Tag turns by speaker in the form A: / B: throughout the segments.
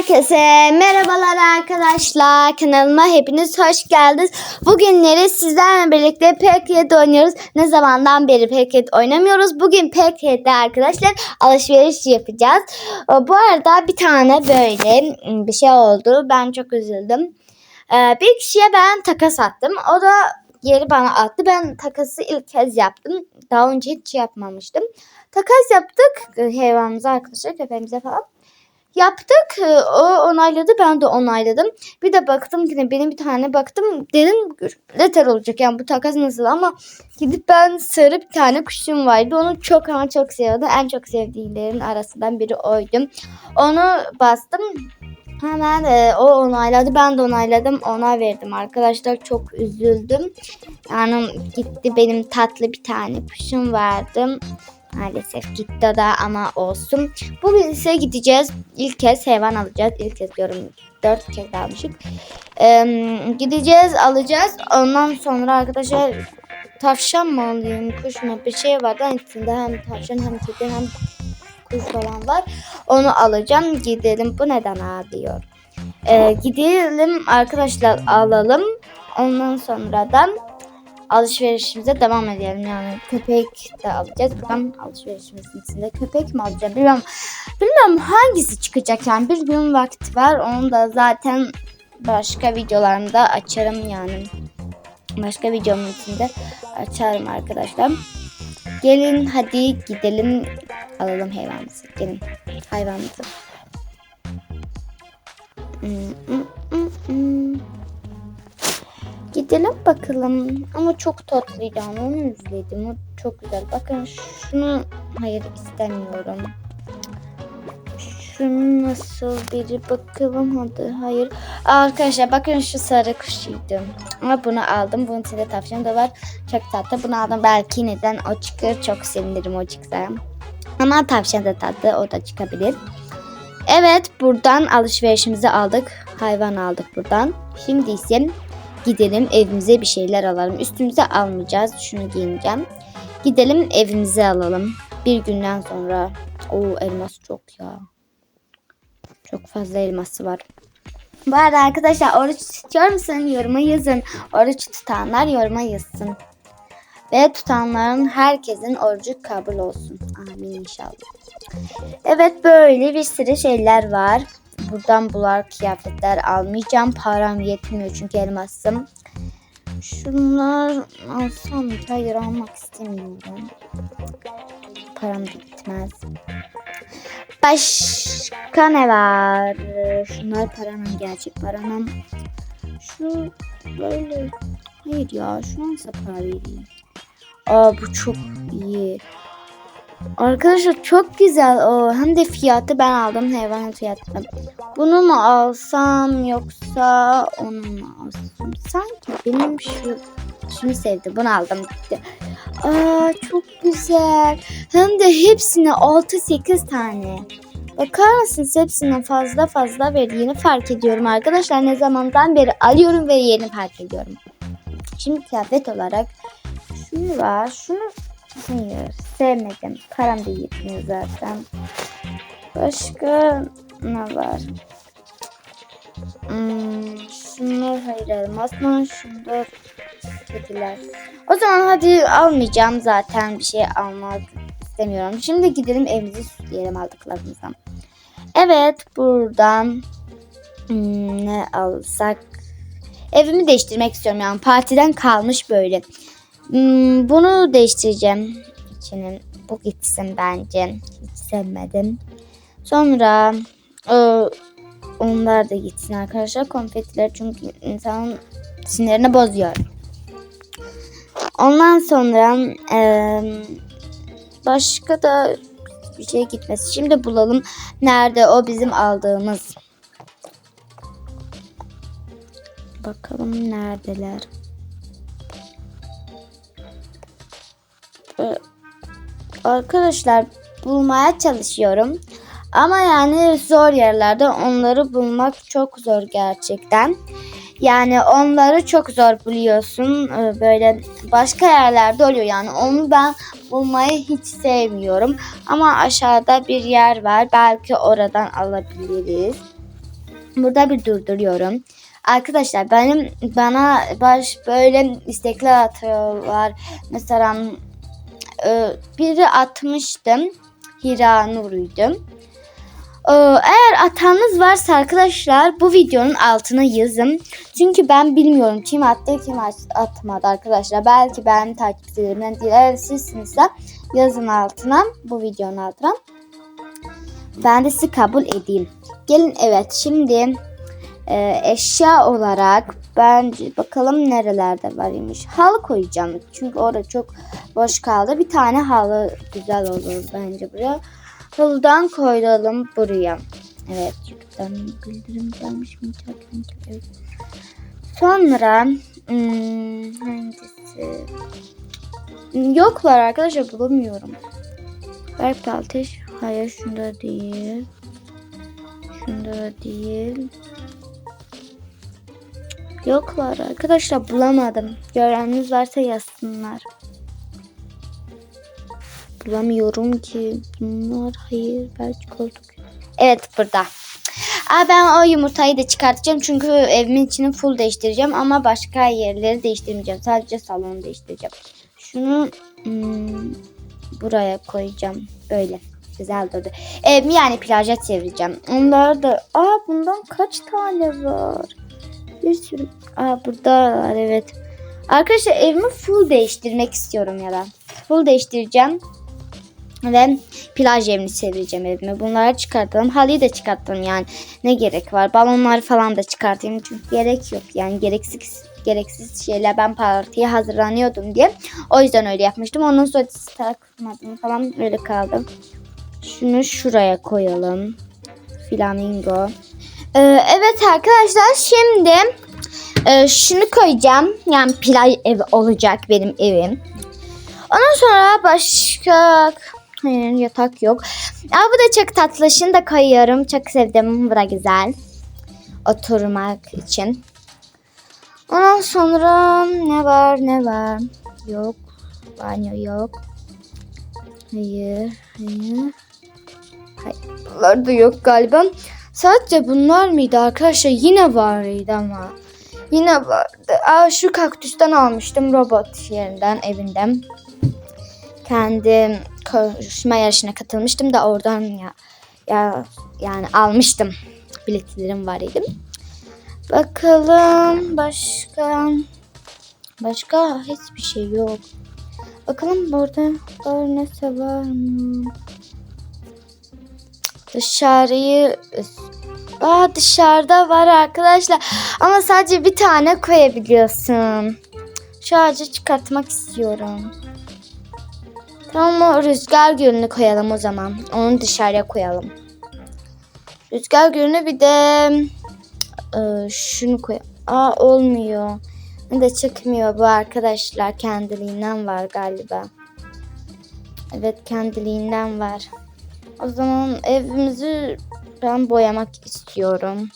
A: Herkese merhabalar arkadaşlar. Kanalıma hepiniz hoş geldiniz. Bugünleri sizlerle birlikte Pekret oynuyoruz. Ne zamandan beri Pekret oynamıyoruz. Bugün Pekret'te arkadaşlar alışveriş yapacağız. Ee, Bu arada bir tane böyle bir şey oldu. Ben çok üzüldüm. Ee, Bir kişiye ben takas attım. O da geri bana attı. Ben takası ilk kez yaptım. Daha önce hiç yapmamıştım. Takas yaptık hayvanımıza arkadaşlar köpeğimize falan. Yaptık. e, O onayladı. Ben de onayladım. Bir de baktım yine benim bir tane baktım. Dedim letter olacak. Yani bu takas nasıl ama gidip ben sarı bir tane kuşum vardı. Onu çok ama çok seviyordum. En çok sevdiğimlerin arasından biri oydu. Onu bastım. Hemen e, o onayladı. Ben de onayladım. Ona verdim. Arkadaşlar çok üzüldüm. Yani gitti benim tatlı bir tane kuşum vardı. Maalesef gitti o da ama olsun. Bugün ise gideceğiz. İlk kez hayvan alacağız. İlk kez diyorum. Dört kez almışık. Ee, gideceğiz alacağız. Ondan sonra arkadaşlar tavşan mı alayım kuş mu bir şey var. Ben içinde hem tavşan hem kedi hem kuş falan var. Onu alacağım. Gidelim. Bu neden ağa diyor. Ee, gidelim arkadaşlar alalım. Ondan sonradan alışverişimize devam edelim. Yani köpek de alacağız. Buradan alışverişimizin içinde köpek mi alacağım bilmiyorum. Bilmiyorum hangisi çıkacak yani bir gün vakti var. Onu da zaten başka videolarımda açarım yani. Başka videomun içinde açarım arkadaşlar. Gelin hadi gidelim alalım hayvanımızı. Gelin hayvanımızı. Hmm, hmm, hmm, hmm. Gidelim bakalım. Ama çok tatlıydı ama onu üzüldüm. O çok güzel. Bakın şunu hayır istemiyorum. Şunu nasıl biri bakalım hadi hayır. Arkadaşlar bakın şu sarı kuşuydu. Ama bunu aldım. Bunun içinde tavşan da var. Çok tatlı. Bunu aldım. Belki neden o çıkar. Çok sevinirim o çıksa. Ama tavşan da tatlı. O da çıkabilir. Evet buradan alışverişimizi aldık. Hayvan aldık buradan. Şimdi ise gidelim evimize bir şeyler alalım. Üstümüze almayacağız. Şunu giyineceğim. Gidelim evimize alalım. Bir günden sonra. Oo elmas çok ya. Çok fazla elması var. Bu arada arkadaşlar oruç tutuyor musun? Yoruma yazın. Oruç tutanlar yoruma yazsın. Ve tutanların herkesin orucu kabul olsun. Amin inşallah. Evet böyle bir sürü şeyler var. Buradan bular kıyafetler almayacağım. Param yetmiyor çünkü elmasım. Şunlar alsam mı? Hayır almak istemiyorum. Param bitmez. Başka ne var? Şunlar paranın gerçek paranın. Şu böyle. Hayır ya şu nasıl para vereyim? Aa bu çok iyi. Arkadaşlar çok güzel o. Hem de fiyatı ben aldım hayvanın fiyatını. Bunu mu alsam yoksa onu mu alsam? Sanki benim şu şunu sevdim. Bunu aldım gitti. Aa çok güzel. Hem de hepsine 6-8 tane. Bakar mısınız hepsine fazla fazla verdiğini fark ediyorum arkadaşlar. Ne zamandan beri alıyorum ve yeni fark ediyorum. Şimdi kıyafet olarak şunu var. Şunu hayır sevmedim. Param da yetmiyor zaten. Başka ne var? Hmm, şunlar hayır elmas mı? Şunlar kediler. O zaman hadi almayacağım zaten bir şey almak istemiyorum. Şimdi gidelim evimizi süsleyelim aldıklarımızdan. Evet buradan hmm, ne alsak? Evimi değiştirmek istiyorum yani partiden kalmış böyle. Hmm, bunu değiştireceğim. İçinin bu gitsin bence. Hiç sevmedim. Sonra e, onlar da gitsin arkadaşlar. Konfetiler çünkü insanın sinirini bozuyor. Ondan sonra e, başka da bir şey gitmesi. Şimdi bulalım. Nerede o bizim aldığımız. Bakalım neredeler. Arkadaşlar bulmaya çalışıyorum. Ama yani zor yerlerde onları bulmak çok zor gerçekten. Yani onları çok zor buluyorsun. Ee, Böyle başka yerlerde oluyor yani. Onu ben bulmayı hiç sevmiyorum. Ama aşağıda bir yer var. Belki oradan alabiliriz. Burada bir durduruyorum. Arkadaşlar benim bana baş böyle istekler atıyorlar. Mesela biri atmıştım. Hira Nur'uydum. Ee, Eğer atanınız varsa arkadaşlar bu videonun altına yazın. Çünkü ben bilmiyorum kim attı kim at- atmadı arkadaşlar. Belki benim takipçilerimden değil. Eğer sizsinizse yazın altına bu videonun altına. Ben de sizi kabul edeyim. Gelin evet şimdi e, eşya olarak bence bakalım nerelerde varmış. Halı koyacağım. Çünkü orada çok boş kaldı. Bir tane halı güzel olur bence buraya. Halıdan koyalım buraya. Evet YouTube'dan bildirim gelmiş mi? Sonra hmm, hangisi? Yoklar arkadaşlar bulamıyorum. Berk Alteş. Hayır şunda değil. Şunda da değil. Yoklar arkadaşlar bulamadım. Göreniniz varsa yazsınlar. Bulamıyorum ki. Bunlar hayır belki koltuk. Evet burada. Aa, ben o yumurtayı da çıkartacağım çünkü evimin içini full değiştireceğim ama başka yerleri değiştirmeyeceğim. Sadece salonu değiştireceğim. Şunu hmm, buraya koyacağım. Böyle. Güzel durdu. Evimi yani plaja çevireceğim. Onları da... Aa bundan kaç tane var? Bir sürü. Aa burada var evet. Arkadaşlar evimi full değiştirmek istiyorum ya da. Full değiştireceğim. Ve plaj evini çevireceğim evime. Bunları çıkartalım. Halıyı da çıkartalım yani. Ne gerek var? Balonları falan da çıkartayım. Çünkü gerek yok. Yani gereksiz gereksiz şeyler ben partiye hazırlanıyordum diye. O yüzden öyle yapmıştım. Ondan sonra takmadım falan öyle kaldı. Şunu şuraya koyalım. Flamingo. Ee, evet arkadaşlar şimdi e, şunu koyacağım. Yani plaj evi olacak benim evim. Ondan sonra başka Hayır, yatak yok. Aa, bu da çok tatlı. Şunu da koyuyorum. Çok sevdim. Bu da güzel. Oturmak için. Ondan sonra ne var ne var? Yok. Banyo yok. Hayır. Hayır. Hayır. Bunlar da yok galiba. Sadece bunlar mıydı arkadaşlar? Yine vardı ama. Yine vardı. Aa, şu kaktüsten almıştım robot yerinden evinden. Kendi koşma yarışına katılmıştım da oradan ya, ya yani almıştım. Biletlerim var idim. Bakalım başka başka hiçbir şey yok. Bakalım burada var neyse var mı? Dışarıyı Aa dışarıda var arkadaşlar. Ama sadece bir tane koyabiliyorsun. Şu ağacı çıkartmak istiyorum. Tamam o rüzgar gölünü koyalım o zaman. Onu dışarıya koyalım. Rüzgar gölünü bir de e, şunu koy. Aa olmuyor. Ne de çıkmıyor bu arkadaşlar. Kendiliğinden var galiba. Evet kendiliğinden var. O zaman evimizi ben boyamak istiyorum.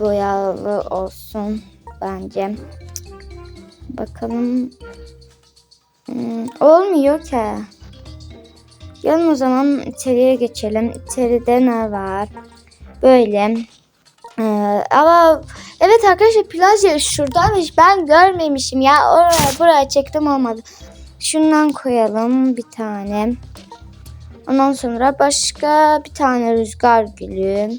A: Boyalı olsun bence. Bakalım. Hmm, olmuyor ki. Gelin o zaman içeriye geçelim. İçeride ne var? Böyle. Ee, ama evet arkadaşlar plaj şuradaymış. Ben görmemişim ya. Oraya buraya çektim olmadı. Şundan koyalım bir tane. Ondan sonra başka bir tane rüzgar gülü.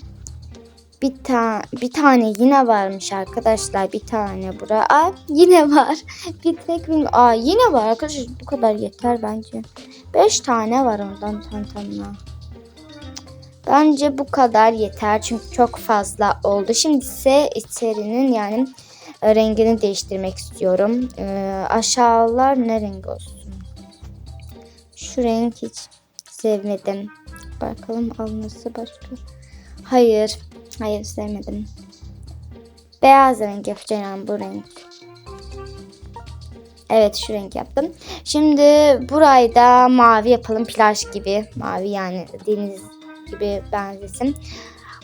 A: Bir tane bir tane yine varmış arkadaşlar. Bir tane bura. Aa, yine var. bir tek bir Aa, yine var arkadaşlar. Bu kadar yeter bence. Beş tane var ondan tantanla. Bence bu kadar yeter. Çünkü çok fazla oldu. Şimdi ise içerinin yani e, rengini değiştirmek istiyorum. Ee, aşağılar ne renk olsun? Şu renk hiç sevmedim. Bakalım alması başka. Hayır. Hayır sevmedim. Beyaz renk yapacağım bu renk. Evet şu renk yaptım. Şimdi burayı da mavi yapalım plaj gibi. Mavi yani deniz gibi benzesin.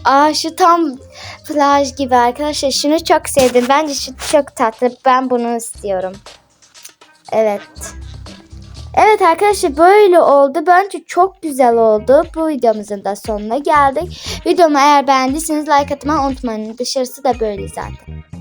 A: Aa şu tam plaj gibi arkadaşlar. Şunu çok sevdim. Bence şu çok tatlı. Ben bunu istiyorum. Evet. Evet arkadaşlar böyle oldu. Bence çok güzel oldu. Bu videomuzun da sonuna geldik. Videomu eğer beğendiyseniz like atmayı unutmayın. Dışarısı da böyle zaten.